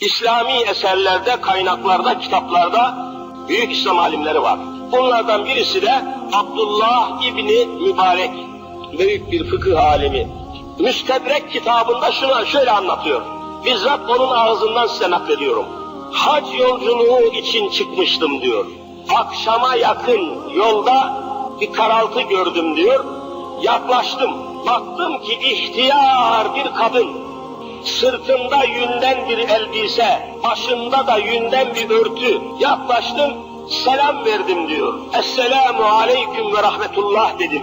İslami eserlerde, kaynaklarda, kitaplarda büyük İslam alimleri var. Bunlardan birisi de Abdullah İbni Mübarek, büyük bir fıkıh alimi. Müstebrek kitabında şunu şöyle anlatıyor. Bizzat onun ağzından size naklediyorum. Hac yolculuğu için çıkmıştım diyor. Akşama yakın yolda bir karaltı gördüm diyor. Yaklaştım. Baktım ki ihtiyar bir kadın sırtında yünden bir elbise, başında da yünden bir örtü. Yaklaştım, selam verdim diyor. Esselamu aleyküm ve rahmetullah dedim.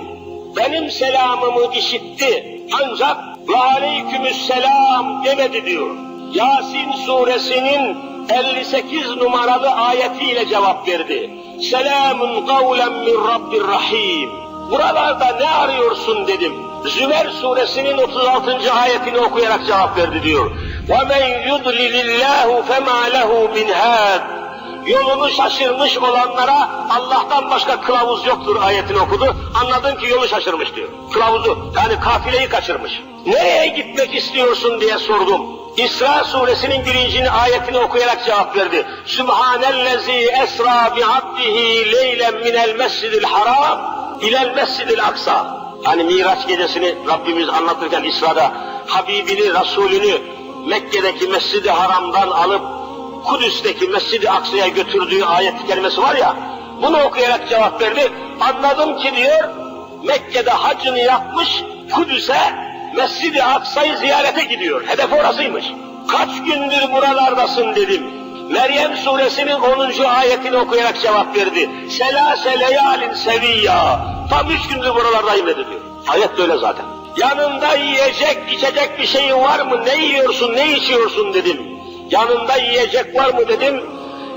Benim selamımı işitti ancak ve aleykümüsselam demedi diyor. Yasin suresinin 58 numaralı ayetiyle cevap verdi. Selamun kavlen min Rabbir Rahim. Buralarda ne arıyorsun dedim. Zümer suresinin 36. ayetini okuyarak cevap verdi diyor. وَمَنْ يُضْلِلِ اللّٰهُ فَمَا لَهُ مِنْ هَادٍ Yolunu şaşırmış olanlara Allah'tan başka kılavuz yoktur ayetini okudu. Anladım ki yolu şaşırmış diyor. Kılavuzu yani kafileyi kaçırmış. Nereye gitmek istiyorsun diye sordum. İsra suresinin birinci ayetini okuyarak cevap verdi. Sübhanellezi esra bi abdihi leylen minel mescidil haram ilel mescidil aksa. Hani Miraç gecesini Rabbimiz anlatırken İsra'da Habibini, Resulünü Mekke'deki Mescid-i Haram'dan alıp Kudüs'teki Mescid-i Aksa'ya götürdüğü ayet kelimesi var ya, bunu okuyarak cevap verdi. Anladım ki diyor, Mekke'de hacını yapmış, Kudüs'e Mescid-i Aksa'yı ziyarete gidiyor. Hedef orasıymış. Kaç gündür buralardasın dedim. Meryem suresinin 10. ayetini okuyarak cevap verdi. Selase leyalin seviyya. Tam üç gündür buralardayım dedi diyor. Ayet de öyle zaten. Yanında yiyecek, içecek bir şeyin var mı? Ne yiyorsun, ne içiyorsun dedim. Yanında yiyecek var mı dedim.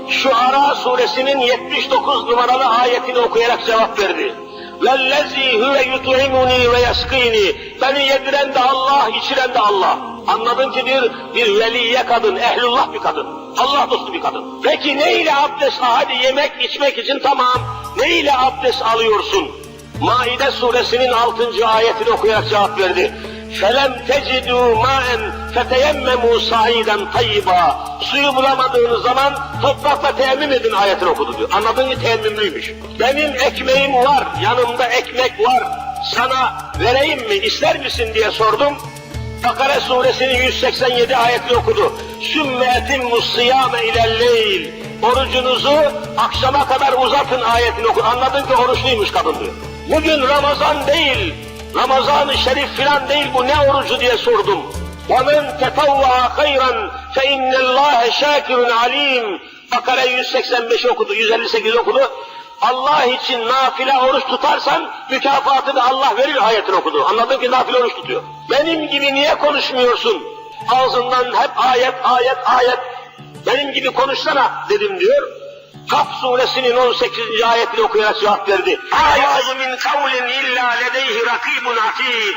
Şu Ara suresinin 79 numaralı ayetini okuyarak cevap verdi. Vellezî huve yut'imuni ve yaskîni. Beni yediren de Allah, içiren de Allah. Anladın ki bir, bir veliye kadın, ehlullah bir kadın. Allah dostu bir kadın. Peki ne ile abdest? Ha, Hadi yemek, içmek için tamam. Ne ile abdest alıyorsun? Maide suresinin 6. ayetini okuyarak cevap verdi. فَلَمْ تَجِدُوا مَاءً فَتَيَمَّمُوا سَعِيدًا طَيِّبًا Suyu bulamadığınız zaman toprakla teyemmüm edin ayetini okudu diyor. Anladın ki teyemmümlüymüş. Benim ekmeğim var, yanımda ekmek var. Sana vereyim mi, ister misin diye sordum. Bakara suresinin 187 ayetini okudu. Sümme etimmus sıyame ilelleyl. Orucunuzu akşama kadar uzatın ayetini okudu. Anladın ki oruçluymuş kadın diyor. Bugün Ramazan değil, Ramazan-ı Şerif filan değil bu ne orucu diye sordum. وَمَنْ تَطَوَّعَ خَيْرًا فَاِنَّ اللّٰهَ شَاكِرٌ عَلِيمٌ Bakara 185 okudu, 158 okudu. Allah için nafile oruç tutarsan mükafatını Allah verir ayetini okudu. Anladın ki nafile oruç tutuyor. Benim gibi niye konuşmuyorsun? Ağzından hep ayet, ayet, ayet. Benim gibi konuşsana dedim diyor. Kaf suresinin 18. ayetini okuyarak cevap verdi. Ayâzı min kavlin illa ledeyhi rakibun atid.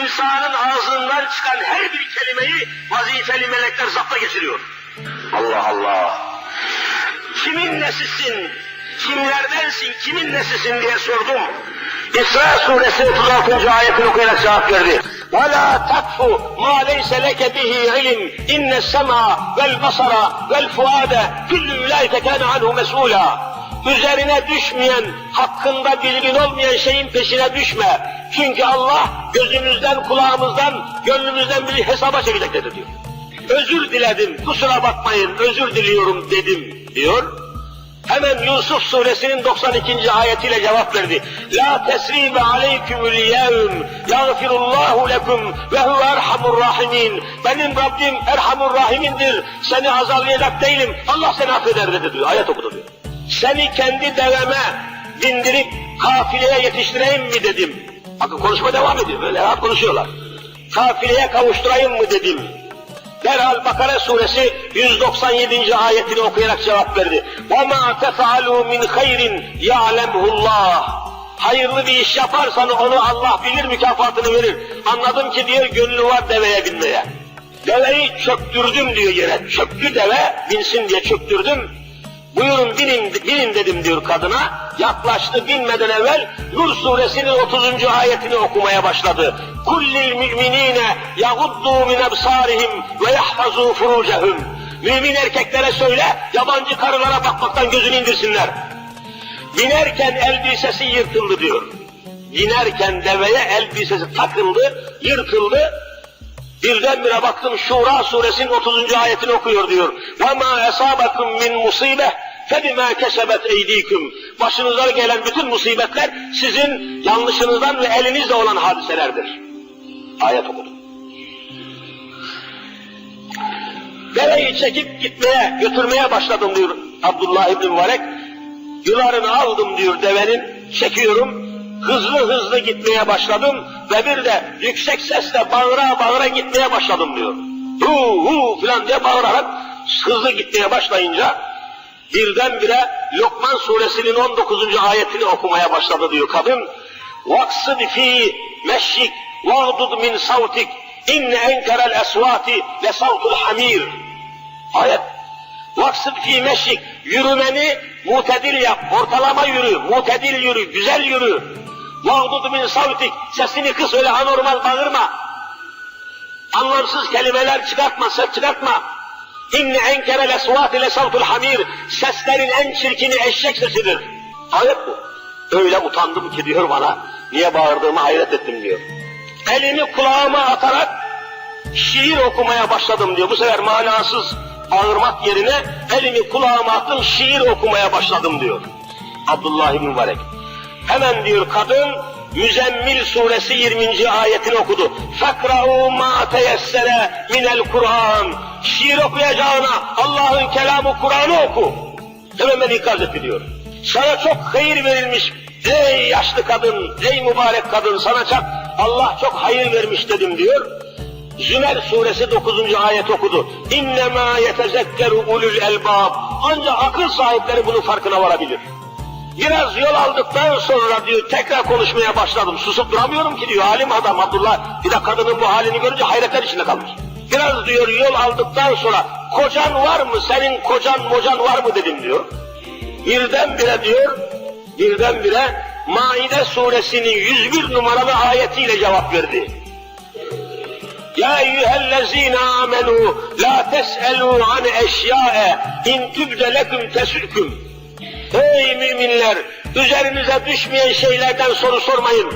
İnsanın ağzından çıkan her bir kelimeyi vazifeli melekler zapta geçiriyor. Allah Allah. Kimin nesisin? Kimlerdensin? Kimin nesisin diye sordum. İsra suresi 36. ayetini okuyarak cevap verdi. وَلَا تَقْفُ مَا لَيْسَ لَكَ بِهِ عِلِمْ اِنَّ السَّمَعَ وَالْبَصَرَ وَالْفُعَادَ كُلُّ اُولَٰئِكَ كَانَ عَنْهُ مَسْئُولًا Üzerine düşmeyen, hakkında bilgin olmayan şeyin peşine düşme. Çünkü Allah gözümüzden, kulağımızdan, gönlümüzden bir hesaba çekecektir diyor. Özür diledim, kusura bakmayın, özür diliyorum dedim diyor. Hemen Yusuf suresinin 92. ayetiyle cevap verdi. La tesribe aleykümül yevm yagfirullahu lekum ve huve erhamur rahimin. Benim Rabbim erhamur rahimindir. Seni azarlayacak değilim. Allah seni affeder dedi diyor. Ayet okudu diyor. Seni kendi deveme bindirip kafileye yetiştireyim mi dedim. Bakın konuşma devam ediyor. Böyle rahat konuşuyorlar. Kafileye kavuşturayım mı dedim Derhal Bakara suresi 197. ayetini okuyarak cevap verdi. وَمَا تَفَعَلُوا مِنْ خَيْرٍ يَعْلَمْهُ اللّٰهِ Hayırlı bir iş yaparsan onu Allah bilir mükafatını verir. Anladım ki diyor gönlü var deveye binmeye. Deveyi çöktürdüm diyor yere. Çöktü deve binsin diye çöktürdüm. Buyurun binin, binin dedim diyor kadına. Yaklaştı binmeden evvel Nur suresinin 30. ayetini okumaya başladı. Kullil müminine yaguddu min ebsarihim ve yahfazu furucehum. Mümin erkeklere söyle, yabancı karılara bakmaktan gözünü indirsinler. Binerken elbisesi yırtıldı diyor. Binerken deveye elbisesi takıldı, yırtıldı. Birdenbire baktım Şura suresinin 30. ayetini okuyor diyor. وَمَا أَصَابَكُمْ مِنْ مُصِيبَةٍ فَبِمَا كَسَبَتْ اَيْد۪يكُمْ Başınıza gelen bütün musibetler sizin yanlışınızdan ve elinizle olan hadiselerdir. Ayet okudum. Deveyi çekip gitmeye, götürmeye başladım diyor Abdullah İbni Mübarek. Yularını aldım diyor devenin, çekiyorum. Hızlı hızlı gitmeye başladım ve bir de yüksek sesle bağıra bağıra gitmeye başladım diyor. Hu hu filan diye bağırarak hızlı gitmeye başlayınca birdenbire Lokman suresinin 19. ayetini okumaya başladı diyor kadın. Vaksid fi meşşik vagdud min savtik inne enkerel esvati le savtul hamir. Ayet. Vaksid fi meşşik yürümeni mutedil yap, ortalama yürü, mutedil yürü, güzel yürü. Vagdud min savtik sesini kıs öyle anormal bağırma. Anlamsız kelimeler çıkartma, ses çıkartma. İnne enkerel esvati le savtul hamir. Seslerin en çirkini eşek sesidir. Ayet bu. Öyle utandım ki diyor bana. Niye bağırdığımı hayret ettim diyor. Elimi kulağıma atarak şiir okumaya başladım diyor. Bu sefer manasız bağırmak yerine elimi kulağıma attım şiir okumaya başladım diyor. Abdullah Mübarek. Hemen diyor kadın Müzemmil suresi 20. ayetini okudu. Fakra'u ma teyessere minel Kur'an. Şiir okuyacağına Allah'ın kelamı Kur'an'ı oku. Hemen ikaz etti diyor. Sana çok hayır verilmiş. Ey yaşlı kadın, ey mübarek kadın sana çok Allah çok hayır vermiş dedim diyor. Zümer suresi 9. ayet okudu. İnnemâ yetezekkeru ulul elbab. Ancak akıl sahipleri bunun farkına varabilir. Biraz yol aldıktan sonra diyor tekrar konuşmaya başladım. Susup duramıyorum ki diyor alim adam Abdullah. Bir de kadının bu halini görünce hayretler içinde kalmış. Biraz diyor yol aldıktan sonra kocan var mı senin kocan mocan var mı dedim diyor. Birdenbire diyor birdenbire Maide suresinin 101 numaralı ayetiyle cevap verdi. Ya eyyühellezine amenu la tes'elu an eşya'e in tübde leküm tesüküm. Ey müminler! Üzerinize düşmeyen şeylerden soru sormayın.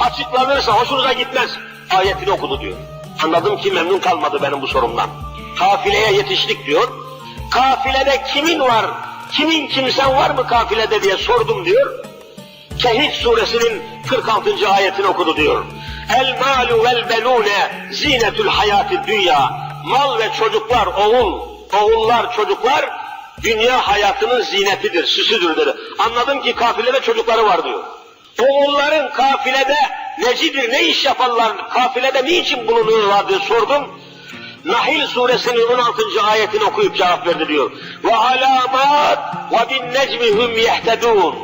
Açıklanırsa hoşunuza gitmez. Ayetini okudu diyor. Anladım ki memnun kalmadı benim bu sorumdan. Kafileye yetiştik diyor. Kafilede kimin var, kimin kimsen var mı kafilede diye sordum diyor. Kehif suresinin 46. ayetini okudu diyor. El malu vel belune zinetül hayati dünya. Mal ve çocuklar, oğul, oğullar, çocuklar dünya hayatının zinetidir, süsüdür dedi. Anladım ki kafilede çocukları var diyor. Oğulların kafilede necidir, ne iş yaparlar, kafilede niçin bulunurlar diye sordum. Nahil suresinin 16. ayetini okuyup cevap verdi diyor. Ve alamat ve bin necmihum yehtedun.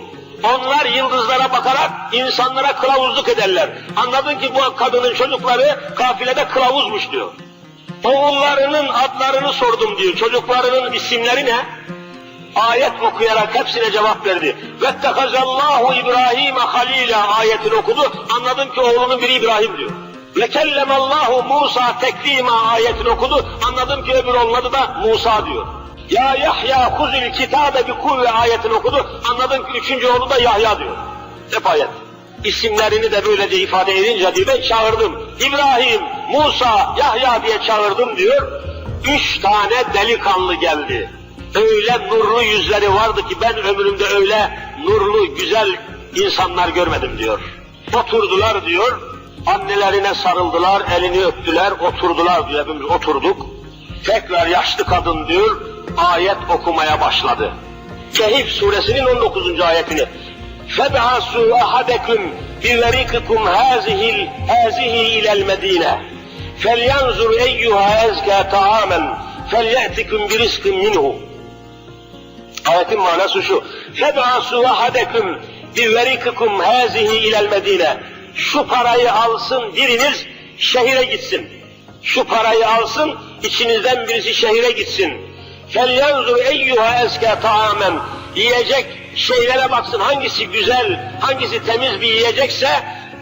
Onlar yıldızlara bakarak insanlara kılavuzluk ederler. Anladın ki bu kadının çocukları kafilede kılavuzmuş diyor. Oğullarının adlarını sordum diyor. Çocuklarının isimleri ne? Ayet okuyarak hepsine cevap verdi. Vettekazallahu İbrahim'e halila ayetini okudu. Anladım ki oğlunun biri İbrahim diyor. Ve kellemallahu Musa teklima ayetini okudu. Anladım ki öbür oğlunun adı da Musa diyor. Ya Yahya kuzil kitabe bi kuvve ayetini okudu. Anladım ki üçüncü oğlu da Yahya diyor. Hep ayet. İsimlerini de böylece ifade edince diyor ben çağırdım. İbrahim, Musa, Yahya diye çağırdım diyor. Üç tane delikanlı geldi. Öyle nurlu yüzleri vardı ki ben ömrümde öyle nurlu, güzel insanlar görmedim diyor. Oturdular diyor, annelerine sarıldılar, elini öptüler, oturdular diyor, hepimiz oturduk. Tekrar yaşlı kadın diyor, ayet okumaya başladı. Kehif suresinin 19. ayetini. فَبْعَسُوا أَحَدَكُمْ بِوَرِقِكُمْ هَذِهِ هَذِهِ إِلَى الْمَد۪ينَةِ فَلْيَنْظُرْ اَيُّهَا اَزْكَى طَعَامًا فَلْيَأْتِكُمْ بِرِزْقٍ مِنْهُ Ayetin manası şu. فَبْعَسُوا أَحَدَكُمْ بِوَرِقِكُمْ هَذِهِ إِلَى الْمَد۪ينَةِ Şu parayı alsın biriniz şehire gitsin. Şu parayı alsın içinizden birisi şehire gitsin. فَلْيَنْظُرْ اَيُّهَا اَزْكَى طَعَامًا Yiyecek şeylere baksın hangisi güzel, hangisi temiz bir yiyecekse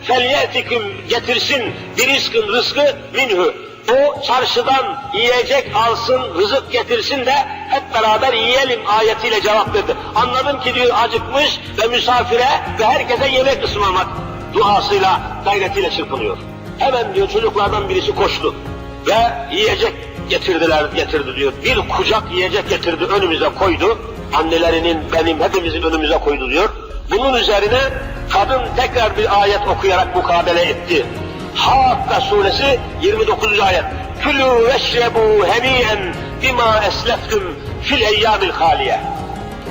felyetikim getirsin bir rızkın rızkı minhu. O çarşıdan yiyecek alsın, rızık getirsin de hep beraber yiyelim ayetiyle cevap verdi. Anladım ki diyor acıkmış ve misafire ve herkese yemek ısmarlamak duasıyla, gayretiyle çırpınıyor. Hemen diyor çocuklardan birisi koştu ve yiyecek getirdiler, getirdi diyor. Bir kucak yiyecek getirdi önümüze koydu Annelerinin, benim, hepimizin önümüze koydu diyor. Bunun üzerine kadın tekrar bir ayet okuyarak mukabele etti. Hakka suresi 29. ayet. Külü veşrebu heniyen bima esleftum fil eyyamil haliye.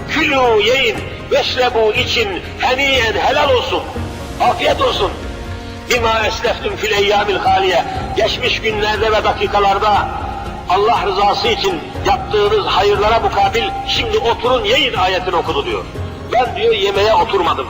Külü yiyin, veşrebu için heniyen helal olsun. Afiyet olsun. Bima esleftum fil eyyamil haliye. Geçmiş günlerde ve dakikalarda Allah rızası için yaptığınız hayırlara mukabil şimdi oturun yiyin ayetini okudu diyor. Ben diyor yemeğe oturmadım.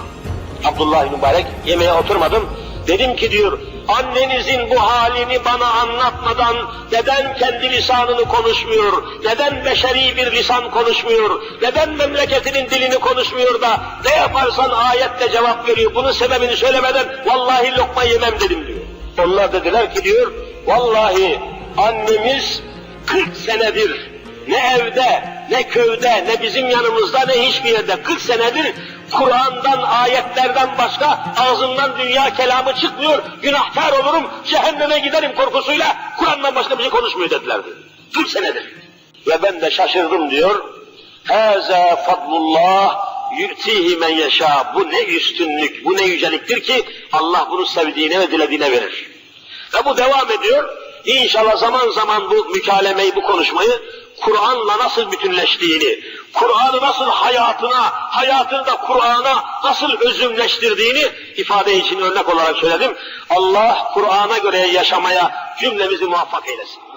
Abdullah mübarek yemeğe oturmadım. Dedim ki diyor annenizin bu halini bana anlatmadan neden kendi lisanını konuşmuyor, neden beşeri bir lisan konuşmuyor, neden memleketinin dilini konuşmuyor da ne yaparsan ayette cevap veriyor. Bunun sebebini söylemeden vallahi lokma yemem dedim diyor. Onlar dediler ki diyor vallahi annemiz 40 senedir ne evde, ne köyde, ne bizim yanımızda, ne hiçbir yerde 40 senedir Kur'an'dan, ayetlerden başka ağzından dünya kelamı çıkmıyor, günahkar olurum, cehenneme giderim korkusuyla Kur'an'dan başka bir şey konuşmuyor dediler diyor. 40 senedir. Ve ben de şaşırdım diyor. Hâzâ fadlullah yu'tihi men yeşâ. Bu ne üstünlük, bu ne yüceliktir ki Allah bunu sevdiğine ve dilediğine verir. Ve bu devam ediyor. İnşallah zaman zaman bu mükalemeyi, bu konuşmayı Kur'an'la nasıl bütünleştiğini, Kur'an'ı nasıl hayatına, hayatını da Kur'an'a nasıl özümleştirdiğini ifade için örnek olarak söyledim. Allah Kur'an'a göre yaşamaya cümlemizi muvaffak eylesin.